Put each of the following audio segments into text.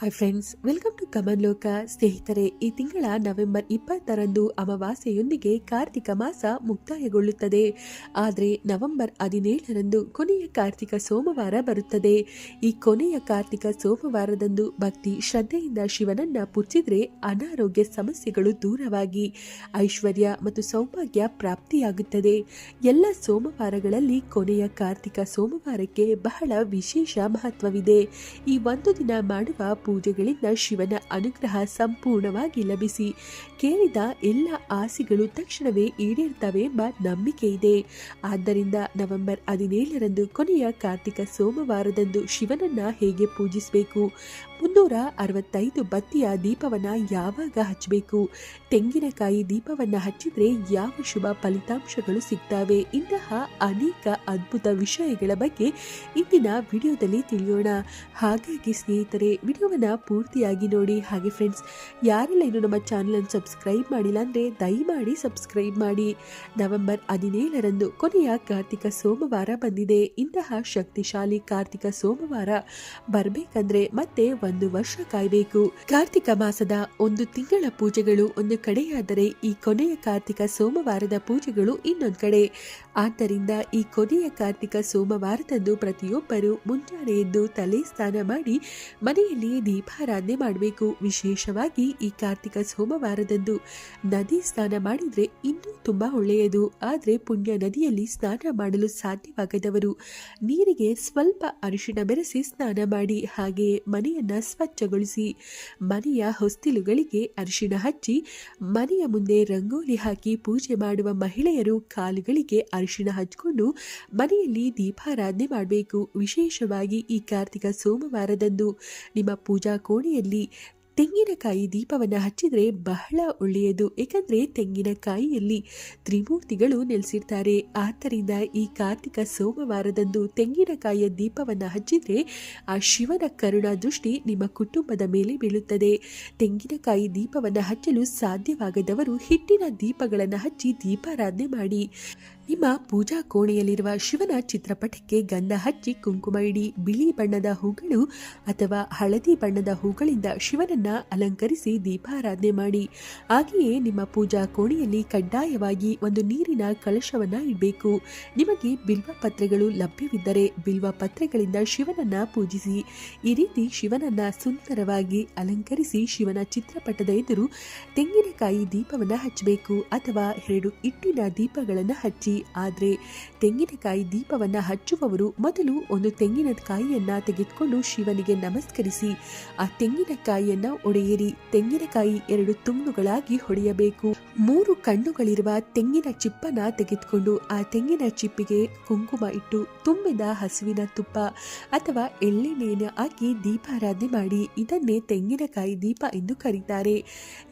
Hi friends welcome to ಕಮನ್ ಲೋಕ ಸ್ನೇಹಿತರೆ, ಈ ತಿಂಗಳ ನವೆಂಬರ್ ಇಪ್ಪತ್ತರಂದು ಅಮಾವಾಸ್ಯೆಯೊಂದಿಗೆ ಕಾರ್ತಿಕ ಮಾಸ ಮುಕ್ತಾಯಗೊಳ್ಳುತ್ತದೆ. ಆದರೆ ನವೆಂಬರ್ ಹದಿನೇಳರಂದು ಕೊನೆಯ ಕಾರ್ತಿಕ ಸೋಮವಾರ ಬರುತ್ತದೆ. ಈ ಕೊನೆಯ ಕಾರ್ತಿಕ ಸೋಮವಾರದಂದು ಭಕ್ತಿ ಶ್ರದ್ಧೆಯಿಂದ ಶಿವನನ್ನ ಪುಚ್ಚಿದ್ರೆ ಅನಾರೋಗ್ಯ ಸಮಸ್ಯೆಗಳು ದೂರವಾಗಿ, ಐಶ್ವರ್ಯ ಮತ್ತು ಸೌಭಾಗ್ಯ ಪ್ರಾಪ್ತಿಯಾಗುತ್ತದೆ. ಎಲ್ಲ ಸೋಮವಾರಗಳಲ್ಲಿ ಕೊನೆಯ ಕಾರ್ತಿಕ ಸೋಮವಾರಕ್ಕೆ ಬಹಳ ವಿಶೇಷ ಮಹತ್ವವಿದೆ. ಈ ಒಂದು ದಿನ ಮಾಡುವ ಪೂಜೆಗಳಿಂದ ಶಿವನ ಅನುಗ್ರಹ ಸಂಪೂರ್ಣವಾಗಿ ಲಭಿಸಿ. ಕೇಳಿದ ಎಲ್ಲ ಆಸೆಗಳು ತಕ್ಷಣವೇ ಈಡೇರ್ತವೆ ಎಂಬ ನಂಬಿಕೆ ಇದೆ. ಆದ್ದರಿಂದ ನವೆಂಬರ್ ಹದಿನೇಳರಂದು ಕೊನೆಯ ಕಾರ್ತಿಕ ಸೋಮವಾರದಂದು ಶಿವನನ್ನ ಹೇಗೆ ಪೂಜಿಸಬೇಕು? ಮುನ್ನೂರ ಅರವತ್ತೈದು ಬತ್ತಿಯ ದೀಪವನ್ನ ಯಾವಾಗ ಹಚ್ಚಬೇಕು ತೆಂಗಿನಕಾಯಿ ದೀಪವನ್ನ ಹಚ್ಚಿದ್ರೆ ಯಾವ ಶುಭ ಫಲಿತಾಂಶಗಳು ಸಿಗ್ತವೆ? ಇಂತಹ ಅನೇಕ ಅದ್ಭುತ ವಿಷಯಗಳ ಬಗ್ಗೆ ಇಂದಿನ ವಿಡಿಯೋದಲ್ಲಿ ತಿಳಿಯೋಣ. ಹಾಗಾಗಿ ಸ್ನೇಹಿತರೆ, ವಿಡಿಯೋವನ್ನ ಪೂರ್ತಿಯಾಗಿ ನೋಡಿ. ಹಾಗೆ ಫ್ರೆಂಡ್ಸ್ ಯಾರೆಲ್ಲ ಇನ್ನು ನಮ್ಮ ಚಾನಲನ್ನು ಸಬ್ಸ್ಕ್ರೈಬ್ ಮಾಡಿಲ್ಲ ಅಂದರೆ ದಯಮಾಡಿ ಸಬ್ಸ್ಕ್ರೈಬ್ ಮಾಡಿ. ನವೆಂಬರ್ ಹದಿನೇಳರಂದು ಕೊನೆಯ ಕಾರ್ತಿಕ ಸೋಮವಾರ ಬಂದಿದೆ. ಇಂತಹ ಶಕ್ತಿಶಾಲಿ ಕಾರ್ತಿಕ ಸೋಮವಾರ ಬರಬೇಕಂದ್ರೆ ಮತ್ತೆ ಒಂದು ವರ್ಷ ಕಾಯಬೇಕು. ಕಾರ್ತಿಕ ಮಾಸದ ಒಂದು ತಿಂಗಳ ಪೂಜೆಗಳು ಒಂದು ಕಡೆಯಾದರೆ ಈ ಕೊನೆಯ ಕಾರ್ತಿಕ ಸೋಮವಾರದ ಪೂಜೆಗಳು ಇನ್ನೊಂದು ಕಡೆ. ಆದ್ದರಿಂದ ಈ ಕೊನೆಯ ಕಾರ್ತಿಕ ಸೋಮವಾರದಂದು ಪ್ರತಿಯೊಬ್ಬರು ಮುಂಜಾನೆ ಎದ್ದು ತಲೆ ಸ್ನಾನ ಮಾಡಿ ಮನೆಯಲ್ಲಿ ದೀಪಾರಾಧನೆ ಮಾಡಬೇಕು. ವಿಶೇಷವಾಗಿ ಈ ಕಾರ್ತಿಕ ಸೋಮವಾರದಂದು ನದಿ ಸ್ನಾನ ಮಾಡಿದರೆ ಇನ್ನೂ ತುಂಬ ಒಳ್ಳೆಯದು. ಆದರೆ ಪುಣ್ಯ ನದಿಯಲ್ಲಿ ಸ್ನಾನ ಮಾಡಲು ಸಾಧ್ಯವಾಗದವರು ನೀರಿಗೆ ಸ್ವಲ್ಪ ಅರಿಶಿಣ ಬೆರೆಸಿ ಸ್ನಾನ ಮಾಡಿ ಹಾಗೆಯೇ ಮನೆಯನ್ನು ಸ್ವಚ್ಛಗೊಳಿಸಿ ಮನೆಯ ಹೊಸ್ತಿಲುಗಳಿಗೆ ಅರಿಶಿಣ ಹಚ್ಚಿ ಮನೆಯ ಮುಂದೆ ರಂಗೋಲಿ ಹಾಕಿ ಪೂಜೆ ಮಾಡುವ ಮಹಿಳೆಯರು ಕಾಲುಗಳಿಗೆ ಹಚ್ಕೊಂಡು ಮನೆಯಲ್ಲಿ ದೀಪಾರಾಧನೆ ಮಾಡಬೇಕು. ವಿಶೇಷವಾಗಿ ಈ ಕಾರ್ತಿಕ ಸೋಮವಾರದಂದು ನಿಮ್ಮ ಪೂಜಾ ಕೋಣೆಯಲ್ಲಿ ತೆಂಗಿನಕಾಯಿ ದೀಪವನ್ನು ಹಚ್ಚಿದರೆ ಬಹಳ ಒಳ್ಳೆಯದು. ಏಕೆಂದರೆ ತೆಂಗಿನಕಾಯಿಯಲ್ಲಿ ತ್ರಿಮೂರ್ತಿಗಳು ನೆಲೆಸಿರ್ತಾರೆ. ಆದ್ದರಿಂದ ಈ ಕಾರ್ತಿಕ ಸೋಮವಾರದಂದು ತೆಂಗಿನಕಾಯಿಯ ದೀಪವನ್ನು ಹಚ್ಚಿದರೆ ಆ ಶಿವನ ಕರುಣಾ ದೃಷ್ಟಿ ನಿಮ್ಮ ಕುಟುಂಬದ ಮೇಲೆ ಬೀಳುತ್ತದೆ. ತೆಂಗಿನಕಾಯಿ ದೀಪವನ್ನು ಹಚ್ಚಲು ಸಾಧ್ಯವಾಗದವರು ಹಿಟ್ಟಿನ ದೀಪಗಳನ್ನು ಹಚ್ಚಿ ದೀಪಾರಾಧನೆ ಮಾಡಿ. ನಿಮ್ಮ ಪೂಜಾ ಕೋಣೆಯಲ್ಲಿರುವ ಶಿವನ ಚಿತ್ರಪಟಕ್ಕೆ ಗಂಧ ಹಚ್ಚಿ ಕುಂಕುಮ ಇಡಿ, ಬಿಳಿ ಬಣ್ಣದ ಹೂಗಳು ಅಥವಾ ಹಳದಿ ಬಣ್ಣದ ಹೂಗಳಿಂದ ಶಿವನನ್ನ ಅಲಂಕರಿಸಿ ದೀಪಾರಾಧನೆ ಮಾಡಿ. ಹಾಗೆಯೇ ನಿಮ್ಮ ಪೂಜಾ ಕೋಣೆಯಲ್ಲಿ ಕಡ್ಡಾಯವಾಗಿ ಒಂದು ನೀರಿನ ಕಳಶವನ್ನ ಇಡಬೇಕು. ನಿಮಗೆ ಬಿಲ್ವ ಪತ್ರೆಗಳು ಲಭ್ಯವಿದ್ದರೆ ಬಿಲ್ವ ಪತ್ರೆಗಳಿಂದ ಶಿವನನ್ನ ಪೂಜಿಸಿ. ಈ ರೀತಿ ಶಿವನನ್ನ ಸುಂದರವಾಗಿ ಅಲಂಕರಿಸಿ ಶಿವನ ಚಿತ್ರಪಟದ ಎದುರು ತೆಂಗಿನಕಾಯಿ ದೀಪವನ್ನ ಹಚ್ಚಬೇಕು ಅಥವಾ ಎರಡು ಇಟ್ಟಿನ ದೀಪಗಳನ್ನು ಹಚ್ಚಿ. ಆದರೆ ತೆಂಗಿನಕಾಯಿ ದೀಪವನ್ನ ಹಚ್ಚುವವರು ಮೊದಲು ಒಂದು ತೆಂಗಿನಕಾಯಿಯನ್ನು ತೆಗೆದುಕೊಂಡು ಶಿವನಿಗೆ ನಮಸ್ಕರಿಸಿ, ಆ ತೆಂಗಿನಕಾಯಿಯನ್ನು ಒಡೆಯಿರಿ. ತೆಂಗಿನಕಾಯಿ ಎರಡು ತುಂಡುಗಳಾಗಿ ಹೊಡೆಯಬೇಕು. ಮೂರು ಕಣ್ಣುಗಳಿರುವ ತೆಂಗಿನ ಚಿಪ್ಪನ ತೆಗೆದುಕೊಂಡು ಆ ತೆಂಗಿನ ಚಿಪ್ಪಿಗೆ ಕುಂಕುಮ ಇಟ್ಟು ತುಂಬಿದ ಹಸುವಿನ ತುಪ್ಪ ಅಥವಾ ಎಳ್ಳೆಣ್ಣೆಯನ್ನು ಹಾಕಿ ದೀಪಾರಾಧನೆ ಮಾಡಿ, ಇದನ್ನೇ ತೆಂಗಿನಕಾಯಿ ದೀಪ ಎಂದು ಕರೀತಾರೆ.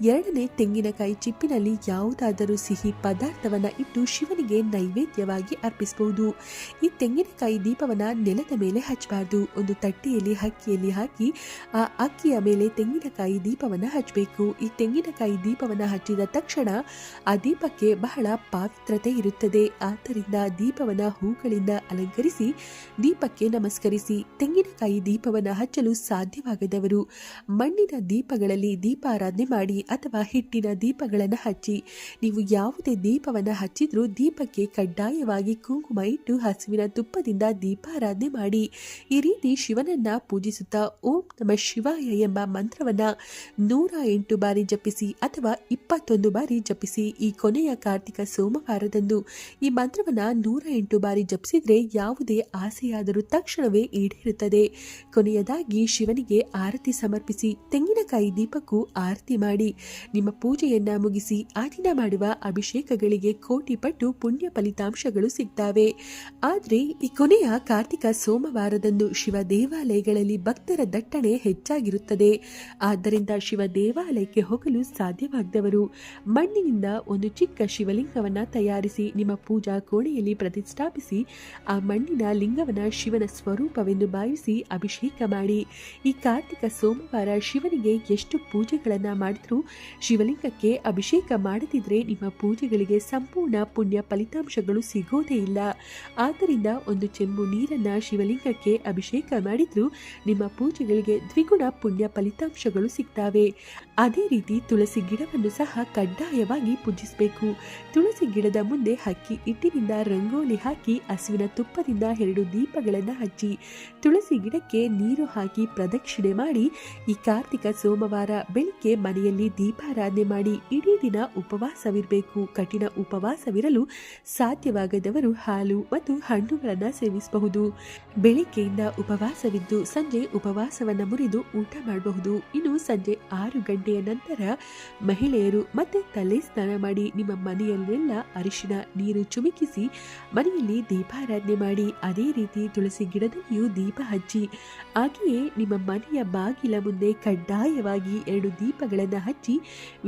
ಎರಡನೇ ತೆಂಗಿನಕಾಯಿ ಚಿಪ್ಪಿನಲ್ಲಿ ಯಾವುದಾದರೂ ಸಿಹಿ ಪದಾರ್ಥವನ್ನ ಇಟ್ಟು ಶಿವನಿಗೆ ನೈವೇದ್ಯವಾಗಿ ಅರ್ಪಿಸಬಹುದು. ಈ ತೆಂಗಿನಕಾಯಿ ದೀಪವನ್ನ ನೆಲದ ಮೇಲೆ ಹಚ್ಚಬಾರ್ದು. ಒಂದು ತಟ್ಟೆಯಲ್ಲಿ ಅಕ್ಕಿಯಲ್ಲಿ ಹಾಕಿ, ಆ ಅಕ್ಕಿಯ ಮೇಲೆ ತೆಂಗಿನಕಾಯಿ ದೀಪವನ್ನ ಹಚ್ಚಬೇಕು. ಈ ತೆಂಗಿನಕಾಯಿ ದೀಪವನ್ನ ಹಚ್ಚಿದ ತಕ್ಷಣ ಆ ದೀಪಕ್ಕೆ ಬಹಳ ಪಾವಿತ್ರತೆ ಇರುತ್ತದೆ. ಆದ್ದರಿಂದ ದೀಪವನ್ನ ಹೂಗಳಿಂದ ಅಲಂಕರಿಸಿ, ದೀಪಕ್ಕೆ ನಮಸ್ಕರಿಸಿ, ತೆಂಗಿನಕಾಯಿ ದೀಪವನ್ನ ಹಚ್ಚಲು ಸಾಧ್ಯವಾಗದವರು ಮಣ್ಣಿನ ದೀಪಗಳಲ್ಲಿ ದೀಪಾರಾಧನೆ ಮಾಡಿ ಅಥವಾ ಹಿಟ್ಟಿನ ದೀಪಗಳನ್ನು ಹಚ್ಚಿ, ನೀವು ಯಾವುದೇ ದೀಪವನ್ನ ಹಚ್ಚಿದ್ರೂ ದೀಪಕ್ಕೆ ಕಡ್ಡಾಯವಾಗಿ ಕುಂಕುಮ ಇಟ್ಟು ಹಸುವಿನ ತುಪ್ಪದಿಂದ ದೀಪಾರಾಧನೆ ಮಾಡಿ, ಈ ರೀತಿ ಶಿವನನ್ನ ಪೂಜಿಸುತ್ತಾ ಓಂ ನಮ ಶಿವಾಯ ಎಂಬ ಮಂತ್ರವನ್ನ ನೂರ ಎಂಟು ಬಾರಿ ಜಪಿಸಿ ಅಥವಾ ಇಪ್ಪತ್ತೊಂದು ಬಾರಿ ಜಪಿಸಿ, ಈ ಕೊನೆಯ ಕಾರ್ತಿಕ ಸೋಮವಾರದಂದು ಈ ಮಂತ್ರವನ್ನ ನೂರ ಎಂಟು ಬಾರಿ ಜಪಿಸಿದ್ರೆ ಯಾವುದೇ ಆಸೆಯಾದರೂ ತಕ್ಷಣವೇ ಈಡೇರುತ್ತದೆ. ಕೊನೆಯದಾಗಿ ಶಿವನಿಗೆ ಆರತಿ ಸಮರ್ಪಿಸಿ, ತೆಂಗಿನಕಾಯಿ ದೀಪಕ್ಕೂ ಆರತಿ ಮಾಡಿ, ನಿಮ್ಮ ಪೂಜೆಯನ್ನ ಮುಗಿಸಿ ಆ ಮಾಡುವ ಅಭಿಷೇಕಗಳಿಗೆ ಕೋಟಿ ಪಟ್ಟು ಪುಣ್ಯ ಫಲಿತಾಂಶಗಳು ಸಿಗ್ತಾವೆ. ಆದರೆ, ಈ ಕೊನೆಯ ಕಾರ್ತಿಕ ಸೋಮವಾರದಂದು ಶಿವ ದೇವಾಲಯಗಳಲ್ಲಿ ಭಕ್ತರ ದಟ್ಟಣೆ ಹೆಚ್ಚಾಗಿರುತ್ತದೆ. ಆದ್ದರಿಂದ ಶಿವ ದೇವಾಲಯಕ್ಕೆ ಹೋಗಲು ಸಾಧ್ಯವಾಗದವರು ಮಣ್ಣಿನಿಂದ ಒಂದು ಚಿಕ್ಕ ಶಿವಲಿಂಗವನ್ನ ತಯಾರಿಸಿ, ನಿಮ್ಮ ಪೂಜಾ ಕೋಣೆಯಲ್ಲಿ ಪ್ರತಿಷ್ಠಾಪಿಸಿ, ಆ ಮಣ್ಣಿನ ಲಿಂಗವನ್ನ ಶಿವನ ಸ್ವರೂಪವೆಂದು ಭಾವಿಸಿ ಅಭಿಷೇಕ ಮಾಡಿ. ಈ ಕಾರ್ತಿಕ ಸೋಮವಾರ ಶಿವನಿಗೆ ಎಷ್ಟು ಪೂಜೆಗಳನ್ನ ಮಾಡಿದ್ರೂ, ಶಿವಲಿಂಗಕ್ಕೆ ಅಭಿಷೇಕ ಮಾಡದಿದ್ರೆ ನಿಮ್ಮ ಪೂಜೆಗಳಿಗೆ ಸಂಪೂರ್ಣ ಪುಣ್ಯ ಫಲಿತಾಂಶಗಳು ಸಿಗೋದೇ ಇಲ್ಲ. ಆದ್ದರಿಂದ ಒಂದು ಚೆಂಬು ನೀರನ್ನ ಶಿವಲಿಂಗಕ್ಕೆ ಅಭಿಷೇಕ ಮಾಡಿದ್ರೂ ನಿಮ್ಮ ಪೂಜೆಗಳಿಗೆ ದ್ವಿಗುಣ ಪುಣ್ಯ ಫಲಿತಾಂಶಗಳು ಸಿಗ್ತಾವೆ. ಅದೇ ರೀತಿ ತುಳಸಿ ಗಿಡವನ್ನು ಸಹ ಕಡ್ಡಾಯವಾಗಿ ಪೂಜಿಸಬೇಕು. ತುಳಸಿ ಗಿಡದ ಮುಂದೆ ಹಕ್ಕಿ ಹಿಟ್ಟಿನಿಂದ ರಂಗೋಲಿ ಹಾಕಿ ಹಸುವಿನ ತುಪ್ಪದಿಂದ ಎರಡು ದೀಪಗಳನ್ನು ಹಚ್ಚಿ, ತುಳಸಿ ಗಿಡಕ್ಕೆ ನೀರು ಹಾಕಿ ಪ್ರದಕ್ಷಿಣೆ ಮಾಡಿ ಈ ಕಾರ್ತಿಕ ಸೋಮವಾರ ಬೆಳಿಗ್ಗೆ ಮನೆಯಲ್ಲಿ ದೀಪಾರಾಧನೆ ಮಾಡಿ ಇಡೀ ದಿನ ಉಪವಾಸವಿರಬೇಕು. ಕಠಿಣ ಉಪವಾಸವಿರಲು ಸಾಧ್ಯವಾಗದವರು ಹಾಲು ಮತ್ತು ಹಣ್ಣುಗಳನ್ನು ಸೇವಿಸಬಹುದು. ಬೆಳಿಗ್ಗೆಯಿಂದ ಉಪವಾಸವಿದ್ದು ಸಂಜೆ ಉಪವಾಸವನ್ನು ಮುರಿದು ಊಟ ಮಾಡಬಹುದು. ಇನ್ನು ಸಂಜೆ ಆರು ಗಂಟೆಯ ನಂತರ ಮಹಿಳೆಯರು ಮತ್ತೆ ತಲೆ ಸ್ನಾನ ಮಾಡಿ ನಿಮ್ಮ ಮನೆಯಲ್ಲೆಲ್ಲ ಅರಿಶಿನ ನೀರು ಚುಮುಕಿಸಿ ಮನೆಯಲ್ಲಿ ದೀಪಾರಾಧನೆ ಮಾಡಿ, ಅದೇ ರೀತಿ ತುಳಸಿ ಗಿಡದಲ್ಲಿಯೂ ದೀಪ ಹಚ್ಚಿ, ಹಾಗೆಯೇ ನಿಮ್ಮ ಮನೆಯ ಬಾಗಿಲ ಮುಂದೆ ಕಡ್ಡಾಯವಾಗಿ ಎರಡು ದೀಪಗಳನ್ನು ಹಚ್ಚಿ,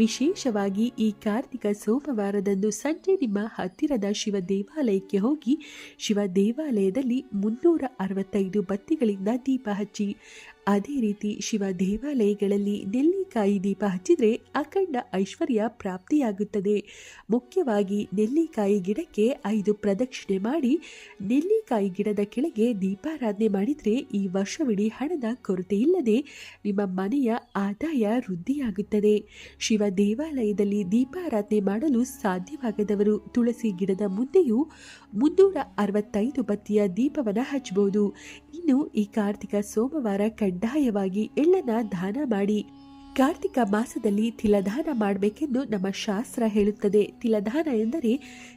ವಿಶೇಷವಾಗಿ ಈ ಕಾರ್ತಿಕ ಸೋಮವಾರದಂದು ಸಂಜೆ ನಿಮ್ಮ ಹತ್ತಿರದ ಶಿವ ದೇವಾಲಯಕ್ಕೆ ಹೋಗಿ ಶಿವ ದೇವಾಲಯದಲ್ಲಿ ಮುನ್ನೂರ ಅರವತ್ತೈದು ಬತ್ತಿಗಳಿಂದ ದೀಪ ಹಚ್ಚಿ ಅದೇ ರೀತಿ ಶಿವ ದೇವಾಲಯಗಳಲ್ಲಿ ನೆಲ್ಲಿಕಾಯಿ ದೀಪ ಹಚ್ಚಿದರೆ ಅಖಂಡ ಐಶ್ವರ್ಯ ಪ್ರಾಪ್ತಿಯಾಗುತ್ತದೆ. ಮುಖ್ಯವಾಗಿ ನೆಲ್ಲಿಕಾಯಿ ಗಿಡಕ್ಕೆ ಐದು ಪ್ರದಕ್ಷಿಣೆ ಮಾಡಿ ನೆಲ್ಲಿಕಾಯಿ ಗಿಡದ ಕೆಳಗೆ ದೀಪಾರಾಧನೆ ಮಾಡಿದರೆ ಈ ವರ್ಷವಿಡೀ ಹಣದ ಕೊರತೆ ಇಲ್ಲದೆ ನಿಮ್ಮ ಮನೆಯ ಆದಾಯ ವೃದ್ಧಿಯಾಗುತ್ತದೆ. ಶಿವ ದೇವಾಲಯದಲ್ಲಿ ದೀಪಾರಾಧನೆ ಮಾಡಲು ಸಾಧ್ಯವಾಗದವರು ತುಳಸಿ ಗಿಡದ ಮುಂದೆಯೂ ಮುನ್ನೂರ ಅರವತ್ತೈದು ಬತ್ತಿಯ ದೀಪವನ್ನು ಹಚ್ಚಬಹುದು ಇನ್ನು ಈ ಕಾರ್ತಿಕ ಸೋಮವಾರ ಕಡ್ಡಾಯವಾಗಿ ಎಳ್ಳನ್ನು ದಾನ ಮಾಡಿ. ಕಾರ್ತಿಕ ಮಾಸದಲ್ಲಿ ತಿಲದಾನ ಮಾಡಬೇಕೆಂದು ನಮ್ಮ ಶಾಸ್ತ್ರ ಹೇಳುತ್ತದೆ. ತಿಲದಾನ ಎಂದರೆ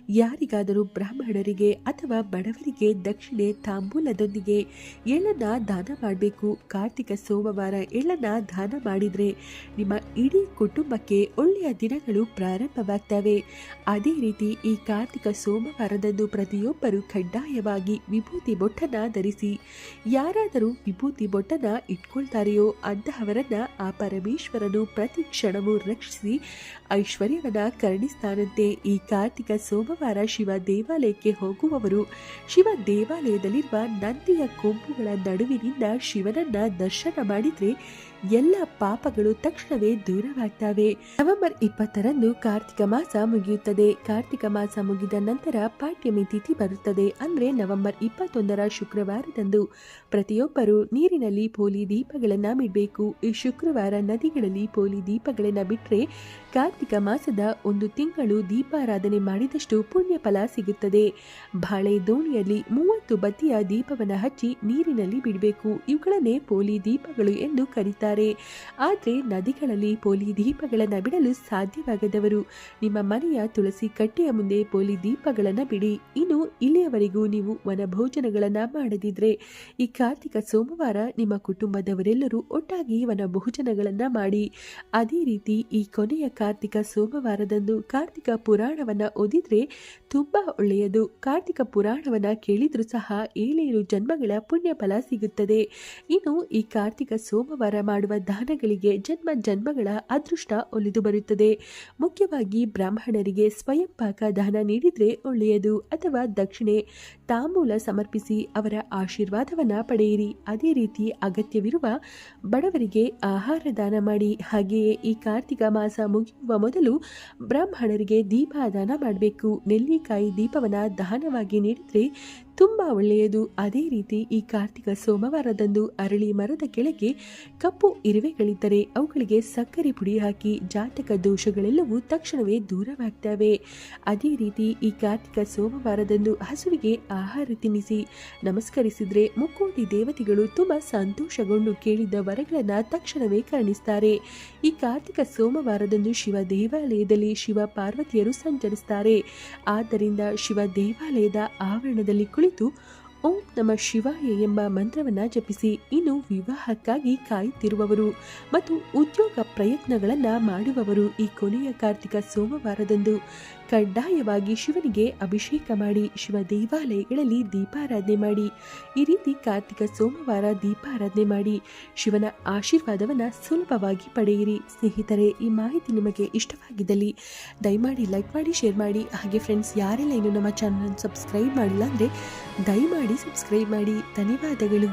ಯಾರಿಗಾದರೂ ಬ್ರಾಹ್ಮಣರಿಗೆ ಅಥವಾ ಬಡವರಿಗೆ ದಕ್ಷಿಣೆ ತಾಂಬೂಲದೊಂದಿಗೆ ಎಳ್ಳನ್ನ ದಾನ ಮಾಡಬೇಕು. ಕಾರ್ತಿಕ ಸೋಮವಾರ ಎಳ್ಳನ್ನ ದಾನ ಮಾಡಿದರೆ ನಿಮ್ಮ ಇಡೀ ಕುಟುಂಬಕ್ಕೆ ಒಳ್ಳೆಯ ದಿನಗಳು ಪ್ರಾರಂಭವಾಗ್ತವೆ. ಅದೇ ರೀತಿ ಈ ಕಾರ್ತಿಕ ಸೋಮವಾರದಂದು ಪ್ರತಿಯೊಬ್ಬರು ಕಡ್ಡಾಯವಾಗಿ ವಿಭೂತಿ ಬೊಟ್ಟನ ಧರಿಸಿ, ಯಾರಾದರೂ ವಿಭೂತಿ ಬೊಟ್ಟನ ಇಟ್ಕೊಳ್ತಾರೆಯೋ ಅಂತಹವರನ್ನ ಆ ಪರಮೇಶ್ವರನು ಪ್ರತಿ ಕ್ಷಣವೂ ರಕ್ಷಿಸಿ ಐಶ್ವರ್ಯವನ್ನ ಕರುಣಿಸ್ತಾನಂತೆ ಈ ಕಾರ್ತಿಕ ಸೋಮವಾರ ಶಿವ ದೇವಾಲಯಕ್ಕೆ ಹೋಗುವವರು. ಶಿವ ದೇವಾಲಯದಲ್ಲಿರುವ ನಂದಿಯ ಕೊಂಬುಗಳ ನಡುವಿನಿಂದ ಶಿವನನ್ನ ದರ್ಶನ ಮಾಡಿದ್ರೆ ಎಲ್ಲ ಪಾಪಗಳು ತಕ್ಷಣವೇ ದೂರವಾಗ್ತವೆ. ನವೆಂಬರ್ ಇಪ್ಪತ್ತರಂದು ಕಾರ್ತಿಕ ಮಾಸ ಮುಗಿಯುತ್ತದೆ. ಕಾರ್ತಿಕ ಮಾಸ ಮುಗಿದ ನಂತರ ಪಾಠ್ಯಮಿ ತಿಥಿ ಬರುತ್ತದೆ. ಅಂದ್ರೆ ನವೆಂಬರ್ ಇಪ್ಪತ್ತೊಂದರ ಶುಕ್ರವಾರದಂದು ಪ್ರತಿಯೊಬ್ಬರು ನೀರಿನಲ್ಲಿ ಪೋಲಿ ದೀಪಗಳನ್ನ ಬಿಡಬೇಕು. ಈ ಶುಕ್ರವಾರ ನದಿಗಳಲ್ಲಿ ಪೋಲಿ ದೀಪಗಳನ್ನ ಬಿಟ್ರೆ ಕಾರ್ತಿಕ ಮಾಸದ ಒಂದು ತಿಂಗಳು ದೀಪಾರಾಧನೆ ಮಾಡಿದಷ್ಟು ಪುಣ್ಯ ಫಲ ಸಿಗುತ್ತದೆ. ಬಾಳೆ ದೋಣಿಯಲ್ಲಿ ಮೂವತ್ತು ಬತ್ತಿಯ ದೀಪವನ್ನು ಹಚ್ಚಿ ನೀರಿನಲ್ಲಿ ಬಿಡಬೇಕು. ಇವುಗಳನ್ನೇ ಪೋಲಿ ದೀಪಗಳು ಎಂದು ಕರೀತಾರೆ ಆದರೆ ನದಿಗಳಲ್ಲಿ ಪೋಲಿ ದೀಪಗಳನ್ನು ಬಿಡಲು ಸಾಧ್ಯವಾಗದವರು. ನಿಮ್ಮ ಮನೆಯ ತುಳಸಿ ಕಟ್ಟೆಯ ಮುಂದೆ ಪೋಲಿ ದೀಪಗಳನ್ನು ಬಿಡಿ. ಇನ್ನು ಇಲ್ಲಿಯವರೆಗೂ ನೀವು ವನಭೋಜನಗಳನ್ನು ಮಾಡದಿದ್ರೆ, ಈ ಕಾರ್ತಿಕ ಸೋಮವಾರ ನಿಮ್ಮ ಕುಟುಂಬದವರೆಲ್ಲರೂ ಒಟ್ಟಾಗಿ ವನಭೋಜನಗಳನ್ನು ಮಾಡಿ. ಅದೇ ರೀತಿ ಈ ಕೊನೆಯ ಕಾರ್ತಿಕ ಸೋಮವಾರದಂದು ಕಾರ್ತಿಕ ಪುರಾಣವನ್ನ ಓದಿದ್ರೆ ತುಂಬಾ ಒಳ್ಳೆಯದು. ಕಾರ್ತಿಕ ಪುರಾಣವನ್ನ ಕೇಳಿದರೂ ಸಹ ಏಳೇಳು ಜನ್ಮಗಳ ಪುಣ್ಯ ಫಲ ಸಿಗುತ್ತದೆ. ಇನ್ನು ಈ ಕಾರ್ತಿಕ ಸೋಮವಾರ ಮಾಡುವ ದಾನಗಳಿಗೆ ಜನ್ಮ ಜನ್ಮಗಳ ಅದೃಷ್ಟ ಒಲಿದು ಬರುತ್ತದೆ. ಮುಖ್ಯವಾಗಿ ಬ್ರಾಹ್ಮಣರಿಗೆ ಸ್ವಯಂ ಪಾಕ ದಾನ ನೀಡಿದರೆ ಒಳ್ಳೆಯದು ಅಥವಾ ದಕ್ಷಿಣೆ. ತಾಂಬೂಲ ಸಮರ್ಪಿಸಿ ಅವರ ಆಶೀರ್ವಾದವನ್ನ ಪಡೆಯಿರಿ. ಅದೇ ರೀತಿ ಅಗತ್ಯವಿರುವ ಬಡವರಿಗೆ ಆಹಾರ ದಾನ ಮಾಡಿ. ಹಾಗೆಯೇ ಈ ಕಾರ್ತಿಕ ಮಾಸ ಮುಗಿಯುವ ಮೊದಲು ಬ್ರಾಹ್ಮಣರಿಗೆ ದೀಪ ದಾನ ಮಾಡಬೇಕು. ನೆಲ್ಲಿಕಾಯಿ ದೀಪವನ್ನ ದಾನವಾಗಿ ನೀಡಿದ್ರೆ ತುಂಬ ಒಳ್ಳೆಯದು. ಅದೇ ರೀತಿ ಈ ಕಾರ್ತಿಕ ಸೋಮವಾರದಂದು ಅರಳಿ ಮರದ ಕೆಳಗೆ ಕಪ್ಪು ಇರುವೆಗಳಿದ್ದರೆ ಅವುಗಳಿಗೆ ಸಕ್ಕರೆ ಪುಡಿ ಹಾಕಿ ಜಾತಕ ದೋಷಗಳೆಲ್ಲವೂ ತಕ್ಷಣವೇ ದೂರವಾಗ್ತವೆ. ಅದೇ ರೀತಿ ಈ ಕಾರ್ತಿಕ ಸೋಮವಾರದಂದು ಹಸುವಿಗೆ ಆಹಾರ ತಿನ್ನಿಸಿ ನಮಸ್ಕರಿಸಿದ್ರೆ ಮುಕ್ಕೋಟಿ ದೇವತೆಗಳು ತುಂಬ ಸಂತೋಷಗೊಂಡು ಕೇಳಿದ ವರಗಳನ್ನು ತಕ್ಷಣವೇ ಕಾಣಿಸ್ತಾರೆ. ಈ ಕಾರ್ತಿಕ ಸೋಮವಾರದಂದು ಶಿವ ದೇವಾಲಯದಲ್ಲಿ ಶಿವ ಪಾರ್ವತಿಯರು ಸಂಚರಿಸುತ್ತಾರೆ ಆದ್ದರಿಂದ ಶಿವ ದೇವಾಲಯದ ಆವರಣದಲ್ಲಿ ಕುಳಿತು, ಓಂ ನಮ ಶಿವಾಯ ಎಂಬ ಮಂತ್ರವನ್ನ ಜಪಿಸಿ, ಇನ್ನು ವಿವಾಹಕ್ಕಾಗಿ ಕಾಯುತ್ತಿರುವವರು ಮತ್ತು ಉದ್ಯೋಗ ಪ್ರಯತ್ನಗಳನ್ನು ಮಾಡುವವರು ಈ ಕೊನೆಯ ಕಾರ್ತಿಕ ಸೋಮವಾರದಂದು. ಕಡ್ಡಾಯವಾಗಿ ಶಿವನಿಗೆ ಅಭಿಷೇಕ ಮಾಡಿ ಶಿವ ದೇವಾಲಯಗಳಲ್ಲಿ ದೀಪಾರಾಧನೆ ಮಾಡಿ. ಈ ರೀತಿ ಕಾರ್ತಿಕ ಸೋಮವಾರ ದೀಪಾರಾಧನೆ ಮಾಡಿ ಶಿವನ ಆಶೀರ್ವಾದವನ್ನು ಸುಲಭವಾಗಿ ಪಡೆಯಿರಿ. ಸ್ನೇಹಿತರೆ, ಈ ಮಾಹಿತಿ ನಿಮಗೆ ಇಷ್ಟವಾಗಿದ್ದಲ್ಲಿ ದಯಮಾಡಿ ಲೈಕ್ ಮಾಡಿ ಶೇರ್ ಮಾಡಿ. ಹಾಗೆ ಫ್ರೆಂಡ್ಸ್ ಯಾರೆಲ್ಲ ಇನ್ನು ನಮ್ಮ ಚಾನಲ್ ಸಬ್ಸ್ಕ್ರೈಬ್ ಮಾಡಿಲ್ಲ ಅಂದರೆ ದಯಮಾಡಿ ಸಬ್ಸ್ಕ್ರೈಬ್ ಮಾಡಿ. ಧನ್ಯವಾದಗಳು.